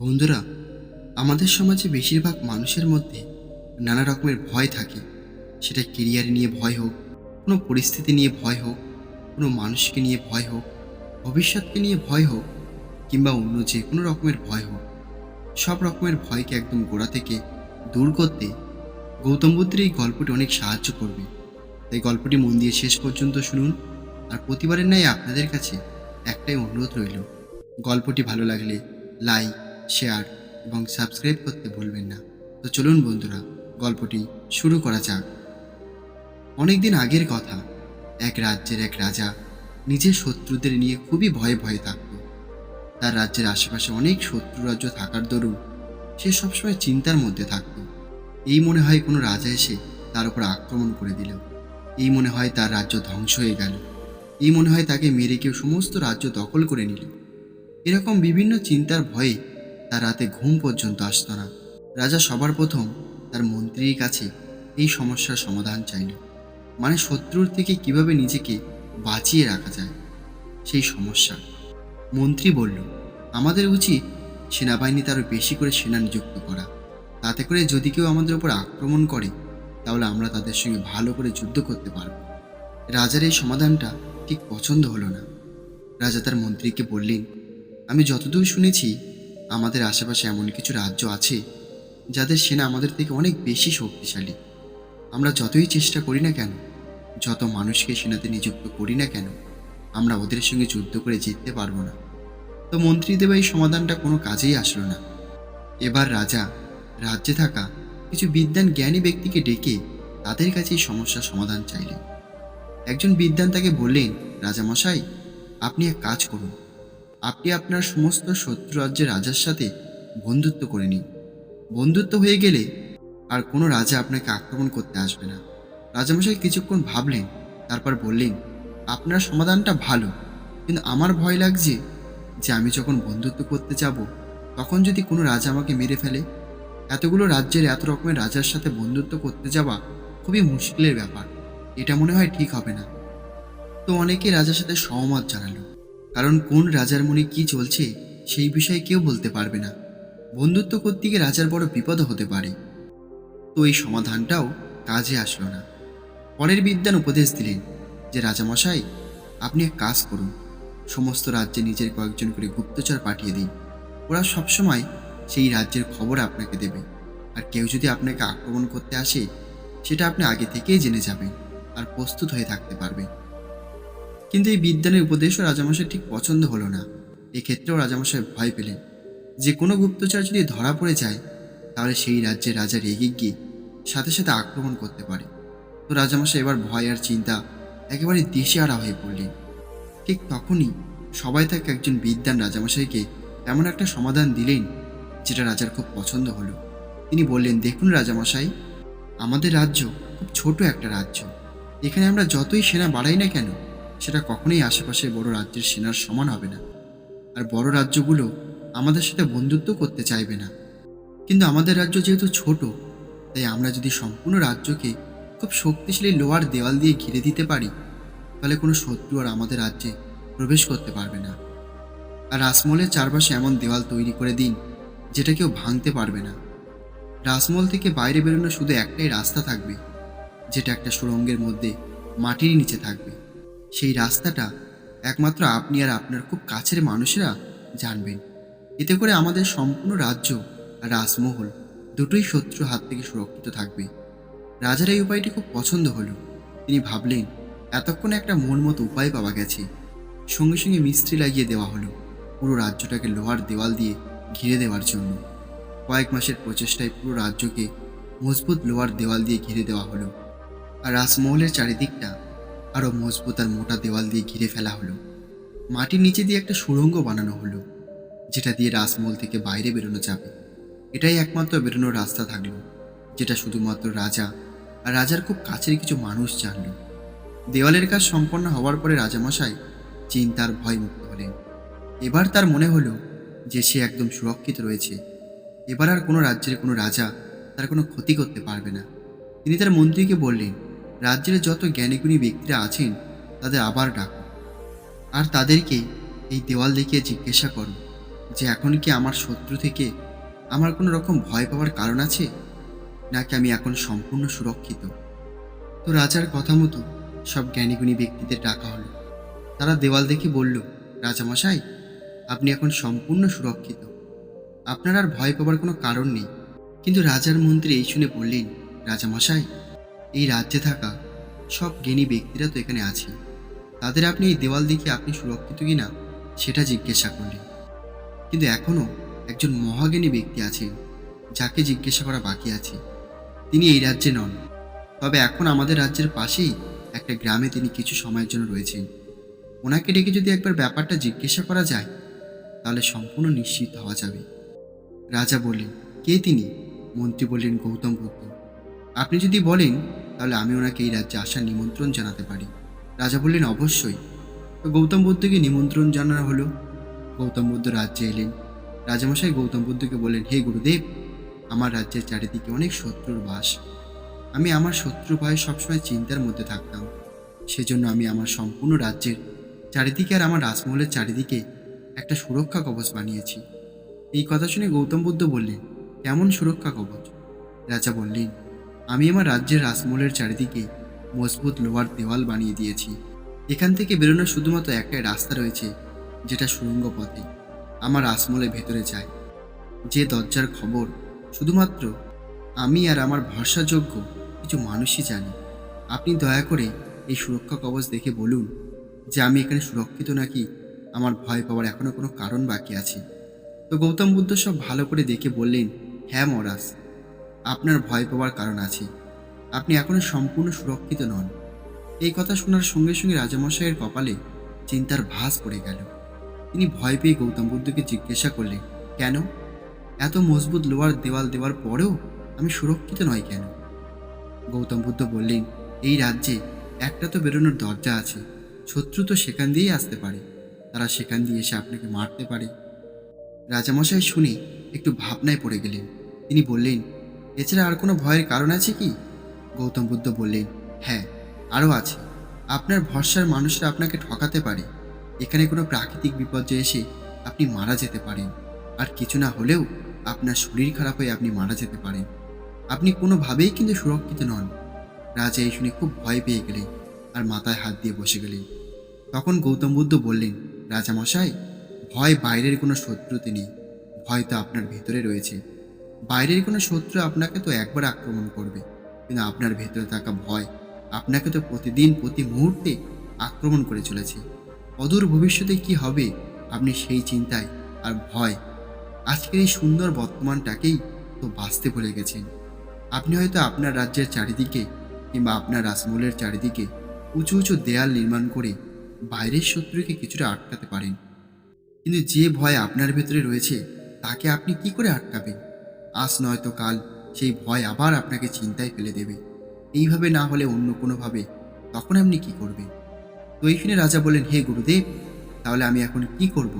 বন্ধুরা, আমাদের সমাজে বেশিরভাগ মানুষের মধ্যে নানা রকমের ভয় থাকে। সেটা কেরিয়ার নিয়ে ভয় হোক, কোনো পরিস্থিতি নিয়ে ভয় হোক, কোনো মানুষকে নিয়ে ভয় হোক, ভবিষ্যৎকে নিয়ে ভয় হোক, কিংবা অন্য যে কোনো রকমের ভয় হোক, সব রকমের ভয়কে একদম গোড়া থেকে দূর করতে গৌতম বুদ্ধের এই গল্পটি অনেক সাহায্য করবে। তাই গল্পটি মন দিয়ে শেষ পর্যন্ত শুনুন, আর প্রতিবারের ন্যায় আপনাদের কাছে একটাই অনুরোধ রইল, গল্পটি ভালো লাগলে লাইক শেয়ার এবং সাবস্ক্রাইব করতে ভুলবেন না। তো চলুন বন্ধুরা, গল্পটি শুরু করা যাক। অনেক দিন আগের কথা, এক রাজ্যের এক রাজা নিজের শত্রুদের নিয়ে খুবই ভয়ে ভয়ে থাকত। তার রাজ্যের আশেপাশে অনেক শত্রু রাজ্য থাকার দরুন সে সবসময় চিন্তার মধ্যে থাকত। এই মনে হয় কোনো রাজা এসে তার উপর আক্রমণ করে দিল। এই মনে হয় তার রাজ্য ধ্বংস হয়ে গেল। এই মনে হয় তাকে মেরে কেউ সমস্ত রাজ্য দখল করে নিল। এরকম বিভিন্ন চিন্তার ভয়ে তার রাতে ঘুম পর্যন্ত আসতো না। রাজা সবার প্রথম তার মন্ত্রীর কাছে এই সমস্যার সমাধান চাইল। মানে শত্রুর থেকে কীভাবে নিজেকে বাঁচিয়ে রাখা যায়? সেই সমস্যা। মন্ত্রী বলল, আমাদের উচিত সেনাবাহিনীতে আরও বেশি করে সেনা নিযুক্ত করা। তাতে করে যদি কেউ আমাদের উপর আক্রমণ করে, তাহলে আমরা তাদের সঙ্গে ভালো করে যুদ্ধ করতে পারব। রাজার এই সমাধানটা ঠিক পছন্দ হলো না। রাজা তার মন্ত্রীকে বললেন, আমি যতদূর শুনেছি আমাদের আশেপাশে এমন কিছু রাজ্য আছে যাদের সেনা আমাদের থেকে অনেক বেশি শক্তিশালী। আমরা যতই চেষ্টা করি না কেন, যত মানুষকে সেনাতে নিযুক্ত করি না কেন, আমরা ওদের সঙ্গে যুদ্ধ করে জিততে পারব না। তো মন্ত্রী দেবা এই সমাধানটা কোনো কাজেই আসলো না। এবার রাজা, রাজ্যে থাকা কিছু বিদ্যান জ্ঞানী ব্যক্তিকে ডেকে তাদের কাছে এই সমস্যার সমাধান চাইলেন। একজন বিদ্যান তাকে বললেন, রাজামশাই, আপনি এক কাজ করুন। আপনি আপনার সমস্ত শত্রু রাজ্যের রাজার সাথে বন্ধুত্ব করে নিন। বন্ধুত্ব হয়ে গেলে আর কোনো রাজা আপনাকে আক্রমণ করতে আসবে না। রাজামশাই কিছুক্ষণ ভাবলেন, তারপর বললেন, আপনার সমাধানটা ভালো, কিন্তু আমার ভয় লাগছে যে আমি যখন বন্ধুত্ব করতে যাব, তখন যদি কোনো রাজা আমাকে মেরে ফেলে। এতগুলো রাজ্যের এত রকমের রাজার সাথে বন্ধুত্ব করতে যাওয়া খুবই মুশকিলের ব্যাপার। এটা মনে হয় ঠিক হবে না। তো অনেকে রাজার সাথে সহমত জানালো। কারণ কোন রাজার মনে কি চলছে সেই বিষয়ে কেউ বলতে পারবে না। বন্ধুত্ব করতে গিয়ে রাজার বড় বিপদ হতে পারে। তো এই সমাধানটাও কাজে আসলো না। পরের বিদ্যান উপদেশ দিলেন যে, রাজামশাই, আপনি এক কাজ করুন। সমস্ত রাজ্যে নিজের কয়েকজন করে গুপ্তচর পাঠিয়ে দিন। ওরা সবসময় সেই রাজ্যের খবর আপনাকে দেবে। আর কেউ যদি আপনাকে আক্রমণ করতে আসে, সেটা আপনি আগে থেকেই জেনে যাবেন আর প্রস্তুত হয়ে থাকতে পারবেন। কিন্তু এই বিদ্যানের উপদেশও রাজামশাই ঠিক পছন্দ হলো না। এক্ষেত্রেও রাজামশাই ভয় পেলেন। যে কোনো গুপ্তচর যদি ধরা পড়ে যায়, তাহলে সেই রাজ্যের রাজা রেগে গিয়ে সাথে সাথে আক্রমণ করতে পারে। তো রাজামশাই এবার ভয় আর চিন্তা একেবারে দেশে দিশেহারা হয়ে পড়লেন। ঠিক তখনই সবাই তাকে একজন বিদ্যান রাজামশাইকে এমন একটা সমাধান দিলেন, যেটা রাজার খুব পছন্দ হলো। তিনি বললেন, দেখুন রাজামশাই, আমাদের রাজ্য খুব ছোট একটা রাজ্য। এখানে আমরা যতই সেনা বাড়াই না কেন সেটা কখনোই আশেপাশের বড় রাজ্যের সেনার সমান হবে না। আর বড় রাজ্যগুলো আমাদের সাথে বন্ধুত্ব করতে চাইবে না। কিন্তু আমাদের রাজ্য যেহেতু ছোট, তাই আমরা যদি সম্পূর্ণ রাজ্যকে খুব শক্তিশালী লোহার দেওয়াল দিয়ে ঘিরে দিতে পারি, তাহলে কোনো শত্রু আর আমাদের রাজ্যে প্রবেশ করতে পারবে না। আর রাসমহলের চারপাশে এমন দেওয়াল তৈরি করে দিন, যেটা কেউ ভাঙতে পারবে না। রাসমহল থেকে বাইরে বেরোনো শুধু একটাই রাস্তা থাকবে, যেটা একটা সুড়ঙ্গের মধ্যে মাটির নিচে থাকবে। সেই রাস্তাটা একমাত্র আপনি আর আপনার খুব কাছের মানুষেরা জানবেন। এতে করে আমাদের সম্পূর্ণ রাজ্য আর রাজমহল দুটোই শত্রু হাত থেকে সুরক্ষিত থাকবে। রাজার এই উপায়টি খুব পছন্দ হলো। তিনি ভাবলেন, এতক্ষণে একটা মন মতো উপায় পাওয়া গেছে। সঙ্গে সঙ্গে মিস্ত্রি লাগিয়ে দেওয়া হলো পুরো রাজ্যটাকে লোহার দেওয়াল দিয়ে ঘিরে দেওয়ার জন্য। কয়েক মাসের প্রচেষ্টায় পুরো রাজ্যকে মজবুত লোহার দেওয়াল দিয়ে ঘিরে দেওয়া হলো। আর রাজমহলের চারিদিকটা আরও মজবুত আর মোটা দেওয়াল দিয়ে ঘিরে ফেলা হলো। মাটির নিচে দিয়ে একটা সুড়ঙ্গ বানানো হলো, যেটা দিয়ে রাজমহল থেকে বাইরে বেরোনো যাবে। এটাই একমাত্র বেরোনোর রাস্তা থাকল, যেটা শুধুমাত্র রাজা আর রাজার খুব কাছের কিছু মানুষ জানল। দেওয়ালের কাজ সম্পন্ন হওয়ার পরে রাজামশাই চিন্তার ভয় মুক্ত হলেন। এবার তার মনে হলো যে সে একদম সুরক্ষিত রয়েছে। এবার আর কোনো রাজ্যের কোনো রাজা তার কোনো ক্ষতি করতে পারবে না। তিনি তার মন্ত্রীকে বললেন রাজ্যের যত জ্ঞানীগুণী ব্যক্তিরা আছেন, তাদের আবার ডাকো। আর তাদেরকে এই দেওয়াল দেখিয়ে জিজ্ঞাসা করো যে, এখন কি আমার শত্রু থেকে আমার কোনো রকম ভয় পাওয়ার কারণ আছে? নাকি আমি এখন সম্পূর্ণ সুরক্ষিত? তো রাজার কথা মতো সব জ্ঞানীগুণী ব্যক্তিদের ডাকা হলো। তারা দেওয়াল দেখে বলল, রাজামশাই, আপনি এখন সম্পূর্ণ সুরক্ষিত। আপনার আর ভয় পাওয়ার কোনো কারণ নেই। কিন্তু রাজার মন্ত্রী এই শুনে বললেন, রাজামশাই এই রাজ্যে থাকা সব জ্ঞানী ব্যক্তিরা তো এখানে আছে তাদের আপনি এই দেওয়াল দেখে আপনি সুরক্ষিত কিনা সেটা জিজ্ঞাসা করলেন। কিন্তু এখনও একজন মহাজ্ঞানী ব্যক্তি আছেন, যাকে জিজ্ঞাসা করা বাকি আছে। তিনি এই রাজ্যে নন, তবে এখন আমাদের রাজ্যের পাশেই একটা গ্রামে তিনি কিছু সময়ের জন্য রয়েছেন। ওনাকে ডেকে যদি একবার ব্যাপারটা জিজ্ঞাসা করা যায়, তাহলে সম্পূর্ণ নিশ্চিত হওয়া যাবে। রাজা বললেন, কে তিনি? মন্ত্রী বললেন, গৌতম বুদ্ধ। আপনি যদি বলেন, তাহলে আমি ওনাকে এই রাজ্যে আসার নিমন্ত্রণ জানাতে পারি। রাজা বললেন, অবশ্যই। তো গৌতম বুদ্ধকে নিমন্ত্রণ জানানো হলো। গৌতম বুদ্ধ রাজ্যে এলেন। রাজামশাই গৌতম বুদ্ধকে বললেন, হে গুরুদেব, আমার রাজ্যের চারিদিকে অনেক শত্রুর বাস। আমি আমার শত্রু ভয়ে সবসময় চিন্তার মধ্যে থাকতাম। সেজন্য আমি আমার সম্পূর্ণ রাজ্যের চারিদিকে আর আমার রাজমহলের চারিদিকে একটা সুরক্ষা কবচ বানিয়েছি। এই কথা শুনে গৌতম বুদ্ধ বললেন, কেমন সুরক্ষা কবচ? রাজা বললেন আমি আমার রাজ্যের রাজমহলের চারিদিকে মজবুত লোহার দেওয়াল বানিয়ে দিয়েছি। এখান থেকে বেরোনোর শুধুমাত্র একটাই রাস্তা রয়েছে, যেটা সুড়ঙ্গ পথে আমার রাজমহলের ভেতরে যায়। যে দরজার খবর, শুধুমাত্র আমি আর আমার ভরসাযোগ্য কিছু মানুষই জানি। আপনি দয়া করে এই সুরক্ষা কবচ দেখে বলুন যে আমি এখানে সুরক্ষিত নাকি আমার ভয় পাওয়ার এখনও কোনো কারণ বাকি আছে। তো গৌতম বুদ্ধ সব ভালো করে দেখে বললেন হ্যাঁ মহারাজ। আপনার ভয় পাওয়ার কারণ আছে। আপনি এখনও সম্পূর্ণ সুরক্ষিত নন। এই কথা শোনার সঙ্গে সঙ্গে রাজামশাইয়ের কপালে চিন্তার ভাস পড়ে গেল। তিনি ভয় পেয়ে গৌতম বুদ্ধকে জিজ্ঞাসা করলেন, কেন? এত মজবুত লোহার দেওয়াল দেওয়ার পরেও আমি সুরক্ষিত নয় কেন? গৌতম বুদ্ধ বললেন, এই রাজ্যে একটা তো বেরোনোর দরজা আছে। শত্রু তো সেখান দিয়েই আসতে পারে। তারা সেখান দিয়ে এসে আপনাকে মারতে পারে। রাজামশাই শুনে একটু ভাবনায় পড়ে গেলেন। তিনি বললেন এছাড়া আর কোনো ভয়ের কারণ আছে কি? গৌতম বুদ্ধ বললেন হ্যাঁ আরও আছে। আপনার ভরসার মানুষরা আপনাকে ঠকাতে পারে। এখানে কোনো প্রাকৃতিক বিপর্যয় এসে আপনি মারা যেতে পারেন। আর কিছু না হলেও আপনার শরীর খারাপ হয়ে আপনি মারা যেতে পারেন। আপনি কোনোভাবেই কিন্তু সুরক্ষিত নন। রাজা এই শুনে খুব ভয় পেয়ে গেলেন আর মাথায় হাত দিয়ে বসে গেলেন। তখন গৌতম বুদ্ধ বললেন, রাজামশাই, ভয় বাইরের কোনো শত্রুতে নেই। ভয় তো আপনার ভেতরে রয়েছে। বাইরের কোনো শত্রু আপনাকে তো একবার আক্রমণ করবে। কিন্তু আপনার ভেতরে থাকা ভয় আপনাকে তো প্রতিদিন, প্রতি মুহূর্তে আক্রমণ করে চলেছে। অদূর ভবিষ্যতে কি হবে আপনি সেই চিন্তায় আর ভয়। আজকের এই সুন্দর বর্তমানটাকেই তো বাঁচতে ভুলে গেছেন। আপনি হয়তো আপনার রাজ্যের চারিদিকে কিংবা আপনার রাজমহলের চারিদিকে উঁচু উঁচু দেয়াল নির্মাণ করে বাইরের শত্রুকে কিছুটা আটকাতে পারেন। কিন্তু যে ভয় আপনার ভেতরে রয়েছে, তাকে আপনি কি করে আটকাবেন? আজ নয়তো কাল সেই ভয় আবার আপনাকে চিন্তায় ফেলে দেবে। এইভাবে না হলে অন্য কোনোভাবে, তখন আপনি কি করবেন? এইখানে রাজা বললেন, হে গুরুদেব, তাহলে আমি এখন কি করব?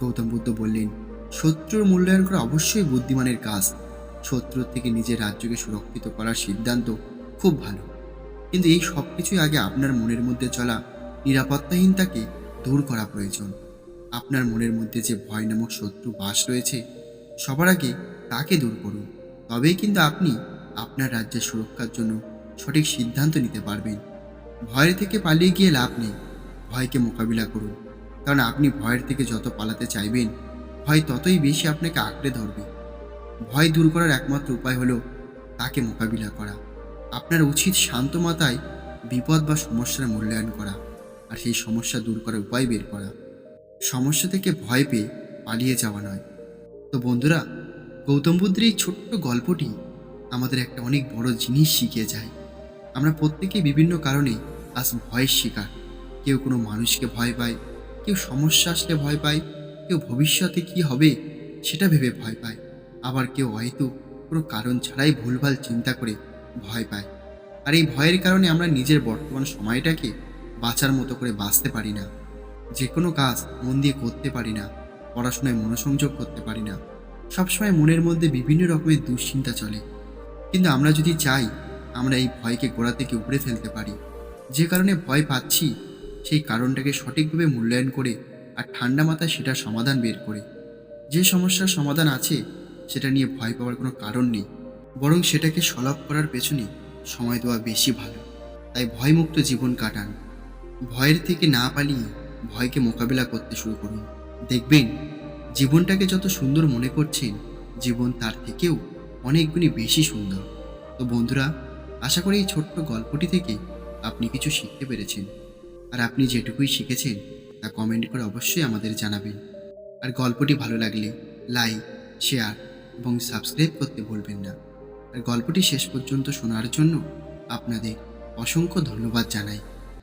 গৌতম বুদ্ধ বললেন, শত্রুর মূল্যায়ন করা অবশ্যই বুদ্ধিমানের কাজ। শত্রুর থেকে নিজের রাজ্যকে সুরক্ষিত করার সিদ্ধান্ত খুব ভালো। কিন্তু এই সব কিছুই আগে আপনার মনের মধ্যে চলা নিরাপত্তাহীনতাকে দূর করা প্রয়োজন। আপনার মনের মধ্যে যে ভয় নামক শত্রু বাস রয়েছে, সবার আগে তাকে দূর করুন। তবেই কিন্তু আপনি আপনার রাজ্যের সুরক্ষার জন্য সঠিক সিদ্ধান্ত নিতে পারবেন। ভয়ের থেকে পালিয়ে গিয়ে লাভ নেই। ভয়কে মোকাবিলা করুন। কারণ আপনি ভয়ের থেকে যত পালাতে চাইবেন, ভয় ততই বেশি আপনাকে আঁকড়ে ধরবে। ভয় দূর করার একমাত্র উপায় হলো তাকে মোকাবিলা করা। আপনার উচিত শান্ত মাথায় বিপদ বা সমস্যার মূল্যায়ন করা আর সেই সমস্যা দূর করার উপায় বের করা। সমস্যা থেকে ভয় পেয়ে পালিয়ে যাওয়া নয়। তো বন্ধুরা গৌতম বুদ্ধের এই ছোট্ট গল্পটি আমাদের একটা অনেক বড় জিনিস শিখিয়ে যায়। আমরা প্রত্যেকেই বিভিন্ন কারণে আজ ভয়ের শিকার। কেউ কোনো মানুষকে ভয় পায়, কেউ সমস্যা আসলে ভয় পায়, কেউ ভবিষ্যতে কি হবে সেটা ভেবে ভয় পায়। আবার কেউ হয়তো কোনো কারণ ছাড়াই ভুলভাল চিন্তা করে ভয় পায়। আর এই ভয়ের কারণে আমরা নিজের বর্তমান সময়টাকে বাঁচার মতো করে বাঁচতে পারি না। যে কোনো কাজ মন দিয়ে করতে পারি না, পড়াশোনায় মনোসংযোগ করতে পারি না। সবসময় মনের মধ্যে বিভিন্ন রকমের দুশ্চিন্তা চলে। কিন্তু আমরা যদি চাই, আমরা এই ভয়কে গোড়া থেকে উপড়ে ফেলতে পারি। যে কারণে ভয় পাচ্ছি, সেই কারণটাকে সঠিকভাবে মূল্যায়ন করে আর ঠান্ডা মাথায় সেটার সমাধান বের করে। যে সমস্যার সমাধান আছে, সেটা নিয়ে ভয় পাওয়ার কোনো কারণ নেই। বরং সেটাকে সলভ করার পেছনে সময় দেওয়া বেশি ভালো। তাই ভয়মুক্ত জীবন কাটান। ভয়ের থেকে না পালিয়ে ভয়কে মোকাবিলা করতে শুরু করুন। দেখবেন জীবনটাকে যত সুন্দর মনে করছেন, জীবন তার থেকেও অনেক গুণে বেশি সুন্দর। তো বন্ধুরা, আশা করি এই ছোট্ট গল্পটি থেকে আপনি কিছু শিখতে পেরেছেন। আর আপনি যেটুকুই শিখেছেন, তা কমেন্ট করে অবশ্যই আমাদের জানাবেন। আর গল্পটি ভালো লাগলে লাইক শেয়ার এবং সাবস্ক্রাইব করতে ভুলবেন না। আর গল্পটি শেষ পর্যন্ত শোনার জন্য আপনাদের অসংখ্য ধন্যবাদ জানাই।